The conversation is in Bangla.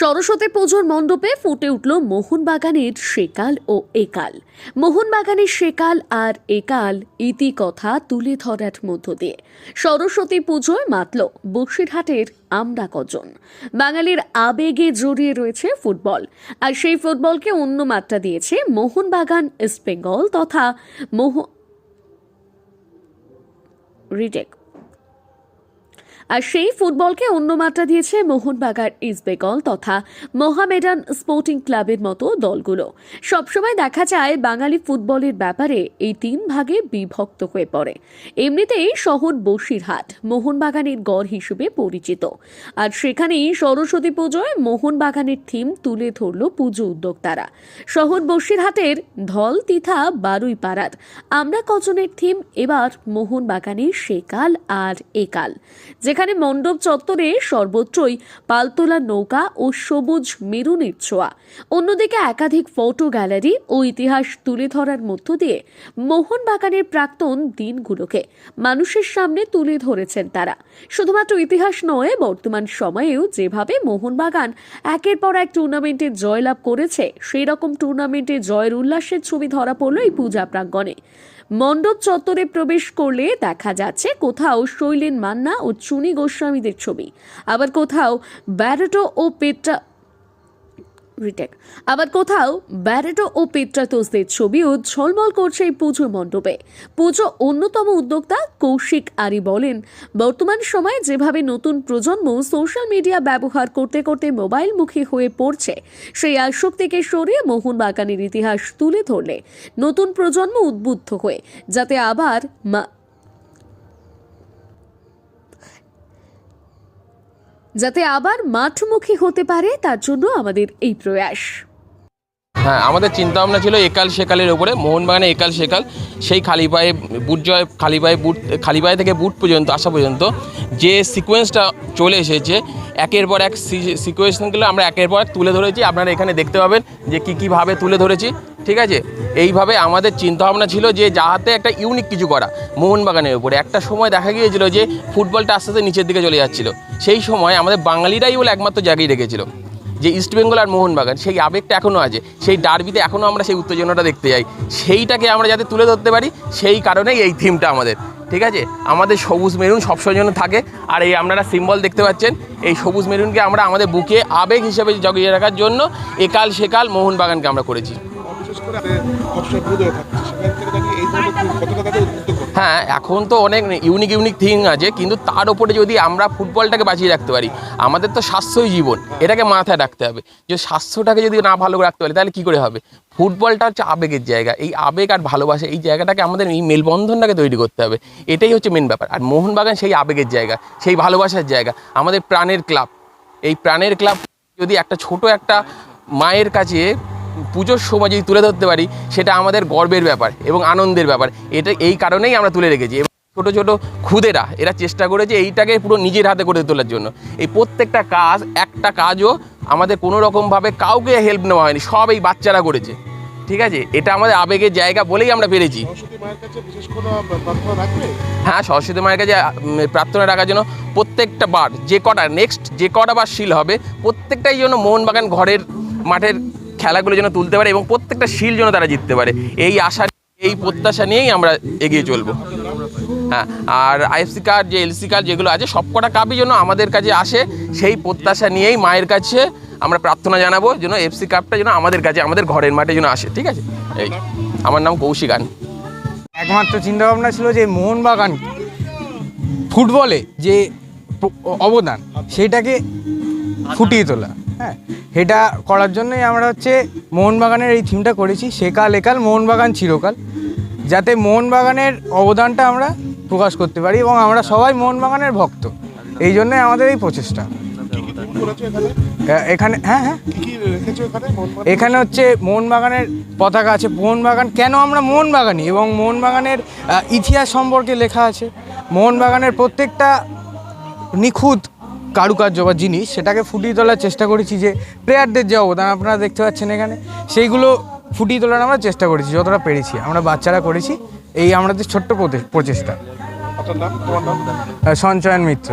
সরস্বতী পুজোর মণ্ডপে ফুটে উঠল মোহনবাগানের সেকাল ও একাল। মোহনবাগানের সেকাল আর একাল ইতিকথা তুলে ধরার মধ্য দিয়ে। সরস্বতী পুজোয় মাতল বসিরহাটের আমরা কজন। বাঙালির আবেগে জড়িয়ে রয়েছে ফুটবল। আর সেই ফুটবলকে অন্য মাত্রা দিয়েছে মোহনবাগান, ইস্ট বেঙ্গল তথা মোহ রিটেক। আর সেই ফুটবলকে অন্য মাত্রা দিয়েছে মোহনবাগান ইস্টবেঙ্গল তথা মোহামেডান স্পোর্টিং ক্লাবের মতো দলগুলো। সবসময় দেখা যায় বাঙালি ফুটবলের ব্যাপারে এই তিন ভাগে বিভক্ত হয়ে পড়ে। এমনিতেই শহর বসিরহাট, মোহনবাগানের গড় হিসেবে পরিচিত। আর সেখানেই সরস্বতী পুজোয় মোহনবাগানের থিম তুলে ধরল পুজো উদ্যোক্তারা। শহর বসিরহাটের ধল তিথা বারুই পাড়ার আমরা কজনের থিম এবার মোহনবাগানের সেকাল আর একাল। যেখানে মণ্ডপ চত্বরে সর্বত্রই পালতোলা নৌকা ও সবুজ মেরুনের ছোঁয়া। অন্যদিকে একাধিক ফটো গ্যালারি ও ইতিহাস তুলে ধরার মধ্য দিয়ে মোহনবাগানের প্রাক্তন দিনগুলোকে মানুষের সামনে তুলে ধরেছেন তারা। শুধুমাত্র ইতিহাস নয়, বর্তমান সময়েও যেভাবে মোহনবাগান একের পর এক টুর্নামেন্টে জয়লাভ করেছে সেই রকম টুর্নামেন্টে জয়ের উল্লাসের ছবি ধরা পড়ল এই পূজা প্রাঙ্গণে। মণ্ডপ চত্বরে প্রবেশ করলে দেখা যাচ্ছে কোথাও শৈলেন মান্না ও চুনি গোস্বামীদের ছবি। আবার কোথাও ব্যারেটো ও পেট্রা রিটেক। আবার কোথাও ব্যারেটো ও পেট্রাতোসদের ছবিও ঝলমল করছে এই পুজো মণ্ডপে। পুজো অন্যতম উদ্যোক্তা কৌশিক আরি বলেন, বর্তমান সময়ে যেভাবে নতুন প্রজন্ম সোশ্যাল মিডিয়া ব্যবহার করতে করতে মোবাইলমুখী হয়ে পড়ছে, সেই আসক্তিকে সরিয়ে মোহনবাগানের ইতিহাস তুলে ধরলে নতুন প্রজন্ম উদ্বুদ্ধ হয়ে, যাতে আবার যাতে আবার মাঠমুখী হতে পারে তার জন্য আমাদের এই প্রয়াস। হ্যাঁ আমাদের চিন্তা ভাবনা ছিল একাল সেকালের ওপরে মোহনবাগানে একাল সেকাল, সেই খালি পায়ে বুট জয় খালি পায়ে বুট খালি পায়ে থেকে বুট পর্যন্ত, আসা পর্যন্ত, যে সিকোয়েন্সটা চলে এসেছে, একের পর এক সিকোয়েন্সগুলো আমরা একের পর এক তুলে ধরেছি, আপনারা এখানে দেখতে পাবেন যে কী কীভাবে তুলে ধরেছি, ঠিক আছে? এইভাবে আমাদের চিন্তাভাবনা ছিল যে যাহাতে একটা ইউনিক কিছু করা, মোহনবাগানের উপরে। একটা সময় দেখা গিয়েছিল যে ফুটবলটা আস্তে আস্তে নিচের দিকে চলে যাচ্ছিল। সেই সময় আমাদের বাঙালিরাই বলে একমাত্র জায়গায় রেখেছিল। যে ইস্টবেঙ্গল আর মোহনবাগান সেই আবেগটা এখনও আছে। সেই ডার্বিতে এখনও আমরা সেই উত্তেজনাটা দেখতে যাই। সেইটাকে আমরা যাতে তুলে ধরতে পারি সেই কারণেই এই থিমটা আমাদের। ঠিক আছে? আমাদের সবুজ মেরুন সবসময় জন্য থাকে। আর এই আপনারা সিম্বল দেখতে পাচ্ছেন এই সবুজ মেরুনকে আমরা আমাদের বুকে আবেগ হিসেবে জগিয়ে রাখার জন্য একাল সেকাল মোহনবাগানকে আমরা করেছি। হয়ে, এখন তো অনেক ইউনিক ইউনিক থিং আছে, কিন্তু তার উপরে যদি আমরা ফুটবলটাকে বাঁচিয়ে রাখতে পারি, আমাদের তো স্বাস্থ্যই জীবন। এটাকে মাথায় রাখতে হবে। যে স্বাস্থ্যটাকে যদি না ভালো রাখতে পারি, তাহলে কী করে হবে? ফুটবলটা হচ্ছে আবেগের জায়গা। এই আবেগ আর ভালোবাসা, এই জায়গাটাকে আমাদের এই মেলবন্ধনটাকে তৈরি করতে হবে। এটাই হচ্ছে মেন ব্যাপার। আর মোহনবাগান সেই আবেগের জায়গা, সেই ভালোবাসার জায়গা। আমাদের প্রাণের ক্লাব। এই প্রাণের ক্লাব যদি একটা ছোট একটা মায়ের কাছে পুজোর সময় যদি তুলে ধরতে পারি সেটা আমাদের গর্বের ব্যাপার এবং আনন্দের ব্যাপার। এটা এই কারণেই আমরা তুলে রেখেছি এবং ছোটো ছোটো খুদেরা এরা চেষ্টা করেছে এইটাকে পুরো নিজের হাতে করে তোলার জন্য। এই প্রত্যেকটা কাজ একটা কাজও আমাদের কোনো রকমভাবে কাউকে হেল্প নেওয়া হয়নি সব এই বাচ্চারা করেছে। ঠিক আছে? এটা আমাদের আবেগের জায়গা বলেই আমরা পেরেছি। হ্যাঁ সরস্বতী মায়ের কাছে প্রার্থনা রাখার জন্য প্রত্যেকটা বার যে কটা নেক্সট যে কটা বার শিল হবে প্রত্যেকটাই জন্য মোহনবাগান ঘরের মাঠের খেলাগুলো যেন তুলতে পারে এবং প্রত্যেকটা শিল যেন তারা জিততে পারে। এই আশা, এই প্রত্যাশা নিয়েই আমরা এগিয়ে চলবো। হ্যাঁ আর আইএফসি কার্ড যে এলসি কার্ড যেগুলো আছে সব কটা কাপই যেন আমাদের কাছে আসে, সেই প্রত্যাশা নিয়েই মায়ের কাছে আমরা প্রার্থনা জানাব যেন এফসি কাপটা যেন আমাদের কাছে, আমাদের ঘরের মাঠে যেন আসে, ঠিক আছে? এই, আমার নাম কৌশিকান একমাত্র চিন্তাভাবনা ছিল যে মোহনবাগান ফুটবলে যে অবদান সেইটাকে ফুটিয়ে তোলা। হ্যাঁ এটা করার জন্যই আমরা হচ্ছে মোহনবাগানের এই থিমটা করেছি। সেকাল একাল মোহনবাগান, চিরকাল। যাতে মোহনবাগানের অবদানটা আমরা প্রকাশ করতে পারি এবং আমরা সবাই মোহনবাগানের ভক্ত। এই জন্যই আমাদের এই প্রচেষ্টা। এখানে হ্যাঁ হ্যাঁ। এখানে হচ্ছে মোহনবাগানের পতাকা আছে। মোহনবাগান, কেন আমরা মোহনবাগানি এবং মোহনবাগানের ইতিহাস সম্পর্কে লেখা আছে। মোহনবাগানের প্রত্যেকটা নিখুঁত কারুকার্য বা জিনিস সেটাকে ফুটিয়ে তোলার চেষ্টা করেছি যে প্লেয়ারদের যে অবদান আপনারা দেখতে পাচ্ছেন এখানে সেইগুলো ফুটিয়ে তোলার আমরা চেষ্টা করেছি যতটা পেরেছি। আমরা বাচ্চারা করেছি এই আমাদের ছোট্ট প্রচে- প্রচেষ্টা। সঞ্চয়ন মিত্র।